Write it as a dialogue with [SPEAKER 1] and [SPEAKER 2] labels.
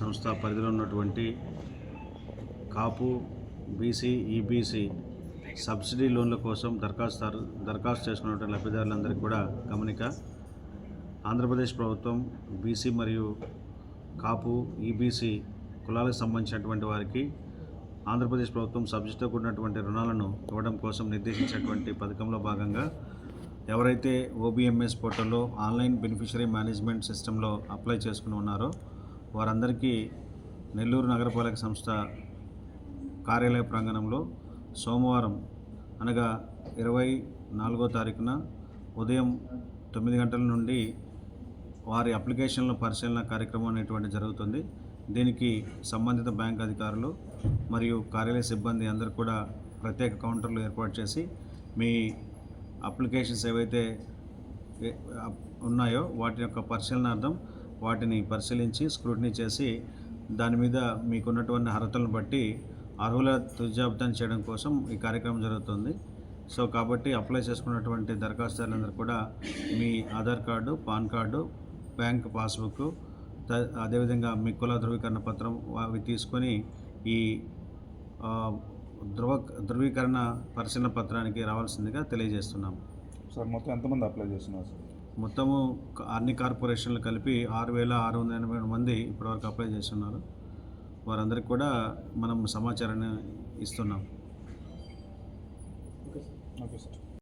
[SPEAKER 1] సంస్థ పరిధిలో ఉన్నటువంటి కాపు బీసీ ఈబీసీ సబ్సిడీ లోన్ల కోసం దరఖాస్తు దరఖాస్తు చేసుకున్నటువంటి లబ్ధిదారులందరికీ కూడా గమనిక. ఆంధ్రప్రదేశ్ ప్రభుత్వం బీసీ మరియు కాపు ఈబీసీ కులాలకు సంబంధించినటువంటి వారికి ఆంధ్రప్రదేశ్ ప్రభుత్వం సబ్సిడీతో కూడినటువంటి రుణాలను ఇవ్వడం కోసం నిర్దేశించినటువంటి పథకంలో భాగంగా ఎవరైతే ఓబీఎంఎస్ పోర్టల్లో ఆన్లైన్ బెనిఫిషరీ మేనేజ్మెంట్ సిస్టంలో అప్లై చేసుకుని ఉన్నారో వారందరికీ నెల్లూరు నగరపాలక సంస్థ కార్యాలయ ప్రాంగణంలో సోమవారం అనగా ఇరవై నాలుగో తారీఖున ఉదయం తొమ్మిది గంటల నుండి వారి అప్లికేషన్ల పరిశీలన కార్యక్రమం అనేటువంటి జరుగుతుంది. దీనికి సంబంధిత బ్యాంక్ అధికారులు మరియు కార్యాలయ సిబ్బంది అందరూ కూడా ప్రత్యేక కౌంటర్లు ఏర్పాటు చేసి మీ అప్లికేషన్స్ ఏవైతే ఉన్నాయో వాటి యొక్క పరిశీలనార్థం వాటిని పరిశీలించి స్క్రూటినీ చేసి దాని మీద మీకున్నటువంటి అర్హతలను బట్టి అర్హుల తుజాబితాను చేయడం కోసం ఈ కార్యక్రమం జరుగుతుంది. సో కాబట్టి అప్లై చేసుకున్నటువంటి దరఖాస్తుదారులందరూ కూడా మీ Aadhaar card PAN card bank passbook అదేవిధంగా మీ కుల ధృవీకరణ పత్రం అవి తీసుకొని ఈ ధృవ ధృవీకరణ పరిశీలన పత్రానికి రావాల్సిందిగా తెలియజేస్తున్నాం
[SPEAKER 2] సార్ మొత్తం ఎంతమంది అప్లై చేస్తున్నారు సార్?
[SPEAKER 1] మొత్తము అన్ని కార్పొరేషన్లు కలిపి ఆరు వేల ఆరు వందల ఎనభై ఏడు మంది ఇప్పటివరకు అప్లై చేస్తున్నారు. వారందరికీ కూడా మనం సమాచారాన్ని ఇస్తున్నాం.
[SPEAKER 2] Okay sir.